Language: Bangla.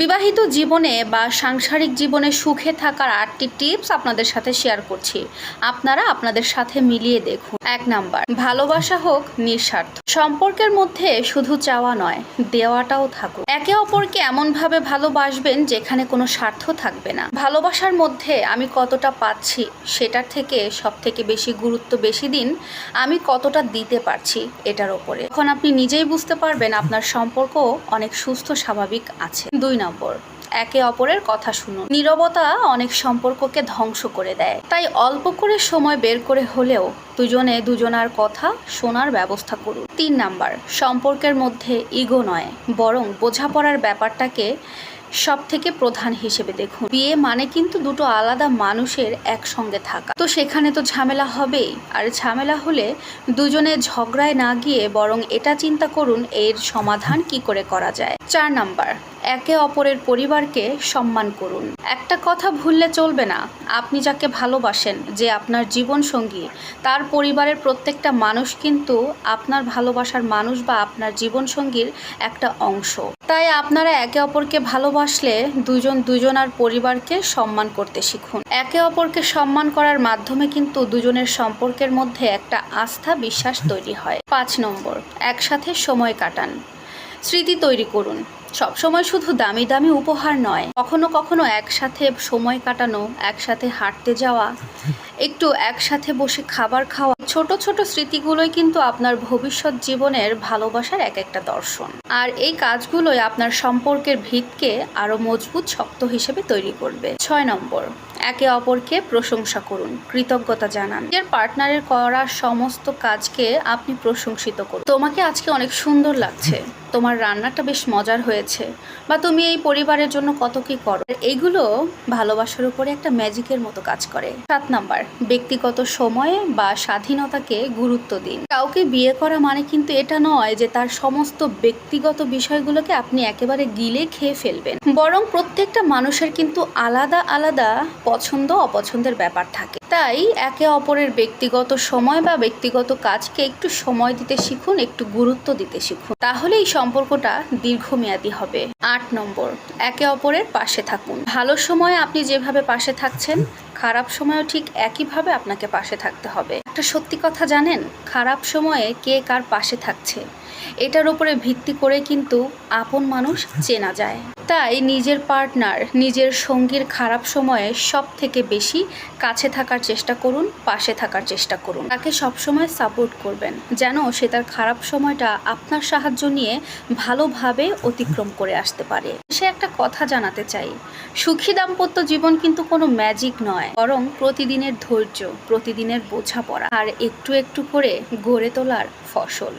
বিবাহিত জীবনে বা সাংসারিক জীবনে সুখে থাকার আটটি টিপস আপনাদের সাথে শেয়ার করছি। আপনারা আপনাদের সাথে মিলিয়ে দেখুন। এক নাম্বার, ভালোবাসা হোক নিঃস্বার্থ। সম্পর্কের মধ্যে শুধু চাওয়া নয়, দেওয়াটাও থাকুক। একে অপরকে এমনভাবে ভালোবাসবেন যেখানে কোনো স্বার্থ থাকবে না। ভালোবাসার মধ্যে আমি কতটা পাচ্ছি, সেটার থেকে সব থেকে বেশি গুরুত্ব বেশি দিন আমি কতটা দিতে পারছি, এটার ওপরে। এখন আপনি নিজেই বুঝতে পারবেন আপনার সম্পর্ক অনেক সুস্থ, স্বাভাবিক আছে। দুই নম্বর একে অপরের কথা শুনুন। নীরবতা অনেক সম্পর্ককে ধ্বংস করে দেয়। তাই অল্প করে সময় বের করে হলেও দুজনে দুজনার কথা শোনার ব্যবস্থা করুন। তিন নাম্বার, সম্পর্কের মধ্যে ইগো নয়, বরং বোঝাপড়ার ব্যাপারটাকে সব থেকে প্রধান হিসেবে দেখুন। বিয়ে মানে কিন্তু দুটো আলাদা মানুষের একসঙ্গে থাকা। তো সেখানে তো ঝামেলা হবেই। আর ঝামেলা হলে দুজনে ঝগড়ায় না গিয়ে বরং এটা চিন্তা করুন, এর সমাধান কি করে করা যায়? চার নাম্বার একে অপরের পরিবারকে সম্মান করুন। একটা কথা ভুললে চলবে না। আপনি যাকে ভালোবাসেন, যে আপনার জীবন সঙ্গী তার পরিবারের প্রত্যেকটা মানুষ কিন্তু আপনার ভালোবাসার মানুষ বা আপনার জীবন সঙ্গীর একটা অংশ। তাই আপনারা একে অপরকে ভালোবাসলে দুজন দুজনার পরিবারকে সম্মান করতে শিখুন। একে অপরকে সম্মান করার মাধ্যমে কিন্তু দুজনের সম্পর্কের মধ্যে একটা আস্থা, বিশ্বাস তৈরি হয়। পাঁচ নম্বর, একসাথে সময় কাটান। স্মৃতি তৈরি করুন। সবসময় শুধু দামি দামি উপহার নয়, কখনো কখনো একসাথে সময় কাটানো, একসাথে হাঁটতে যাওয়া, একটু একসাথে বসে খাবার খাওয়া, ছোট ছোট স্মৃতিগুলোই কিন্তু আপনার ভবিষ্যৎ জীবনের ভালোবাসার এক একটা দর্শন। আর এই কাজগুলোই আপনার সম্পর্কের ভিতকে আরও মজবুত, শক্ত হিসেবে তৈরি করবে। ছয় নম্বর, একে অপরকে প্রশংসা করুন, কৃতজ্ঞতা জানান। নিজের পার্টনারের করা সমস্ত কাজকে আপনি প্রশংসিত করুন। তোমাকে আজকে অনেক সুন্দর লাগছে। তোমার রান্নাটা বেশ মজার হয়েছে। বা তুমি এই পরিবারের জন্য কত কি করো? এইগুলো ভালোবাসার উপরে একটা ম্যাজিকের মতো কাজ করে। সাত নাম্বার, ব্যক্তিগত সময় বা স্বাধীনতাকে গুরুত্ব দিন। কাউকে বিয়ে করা মানে কিন্তু এটা নয় যে তার সমস্ত ব্যক্তিগত বিষয়গুলোকে আপনি একেবারে গিলে খেয়ে ফেলবেন। বরং প্রত্যেকটা মানুষের কিন্তু আলাদা আলাদা পছন্দ অপছন্দের ব্যাপার থাকে। তাই একে অপরের ব্যক্তিগত সময় বা ব্যক্তিগত কাজকে একটু সময় দিতে শিখুন, একটু গুরুত্ব দিতে শিখুন। তাহলে এই সম্পর্কটা দীর্ঘমেয়াদী হবে। আট নম্বর, একে অপরের পাশে থাকুন। ভালো সময় আপনি যেভাবে পাশে থাকছেন খারাপ সময়ও ঠিক একইভাবে আপনাকে পাশে থাকতে হবে। একটা সত্যি কথা জানেন, খারাপ সময়ে কে কার পাশে থাকছে। এটার উপরে ভিত্তি করে কিন্তু আপন মানুষ চেনা যায়। তাই নিজের পার্টনার, নিজের সঙ্গীর খারাপ সময়ে সব থেকে বেশি কাছে থাকার চেষ্টা করুন, পাশে থাকার চেষ্টা করুন। তাকে সবসময় সাপোর্ট করবেন, যেন সে তার খারাপ সময়টা আপনার সাহায্য নিয়ে ভালোভাবে অতিক্রম করে আসতে পারে। সে একটা কথা জানাতে চাই, সুখী দাম্পত্য জীবন কিন্তু কোনো ম্যাজিক নয়। বরং প্রতিদিনের ধৈর্য প্রতিদিনের বোঝাপড়া আর একটু একটু করে গড়ে তোলার ফসল।